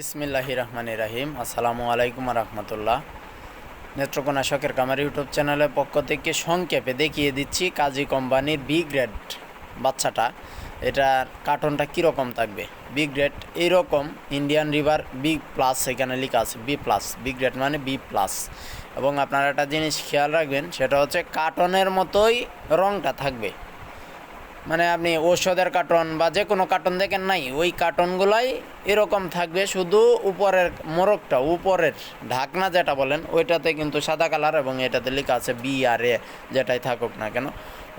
বিসমিল্লাহি রহমানি রাহিম। আসসালামু আলাইকুম রহমতুল্লাহ। নেত্রকোনা শখের কামার ইউটিউব চ্যানেলের পক্ষ থেকে সংক্ষেপে দেখিয়ে দিচ্ছি কাজী কোম্পানির বি গ্রেড বাচ্চাটা। এটার কার্টনটা কীরকম থাকবে? বি গ্রেড এইরকম ইন্ডিয়ান রিভার বি প্লাস এখানে লেখা আছে বি প্লাস বি গ্রেড মানে বি প্লাস এবং আপনারা একটা জিনিস খেয়াল রাখবেন, সেটা হচ্ছে কার্টনের মতোই রঙটা থাকবে। মানে আপনি ঔষধের কার্টন বা যে কোনো কার্টন দেখেন নাই, ওই কার্টনগুলাই এরকম থাকবে শুধু উপরের মোরগটা, উপরের ঢাকনা যেটা বলেন, ওইটাতে কিন্তু সাদা কালার এবং এটাতে লেখা আছে বি আর এ যেটাই থাকুক না কেন।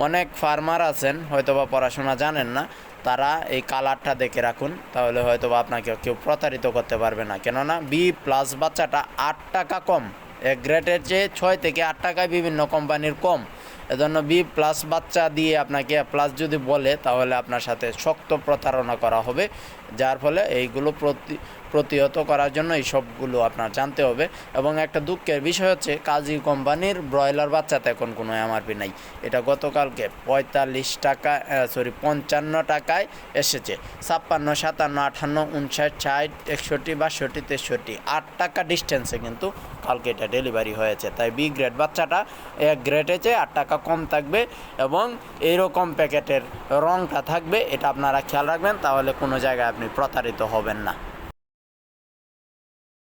অনেক ফার্মার আছেন হয়তো বা পড়াশোনা জানেন না, তারা এই কালারটা দেখে রাখুন, তাহলে হয়তো বা আপনাকে কেউ প্রতারিত করতে পারবে না। কেননা বি প্লাস বাচ্চাটা আট টাকা কম এক গ্রেডের চেয়ে ছয় থেকে আট টাকায় বিভিন্ন কোম্পানির কম। এজন্য বি প্লাস বাচ্চা দিয়ে আপনাকে প্লাস যদি বলে, তাহলে আপনার সাথে শক্ত প্রতারণা করা হবে, যার ফলে এইগুলো প্রতি, প্রতিহত করার জন্য এই সবগুলো আপনার জানতে হবে। এবং একটা দুঃখের বিষয় হচ্ছে, কাজী কোম্পানির ব্রয়লার বাচ্চাতে এখন কোনো এমআরপি নাই। এটা গতকালকে পঁয়তাল্লিশ টাকা সরি পঞ্চান্ন টাকায় এসেছে। ছাপ্পান্ন, সাতান্ন আটান্ন উনষাট ষাট, একষট্টি, বাষট্টি, তেষট্টি, আট টাকা ডিস্টেন্সে কিন্তু কালকে এটা ডেলিভারি হয়েছে। তাই বি গ্রেড বাচ্চাটা এক গ্রেডে চেয়ে আট টাকা কম থাকবে এবং এইরকম প্যাকেটের রঙটা থাকবে, এটা আপনারা খেয়াল রাখবেন, তাহলে কোনো জায়গায় আপনি প্রতারিত হবেন না।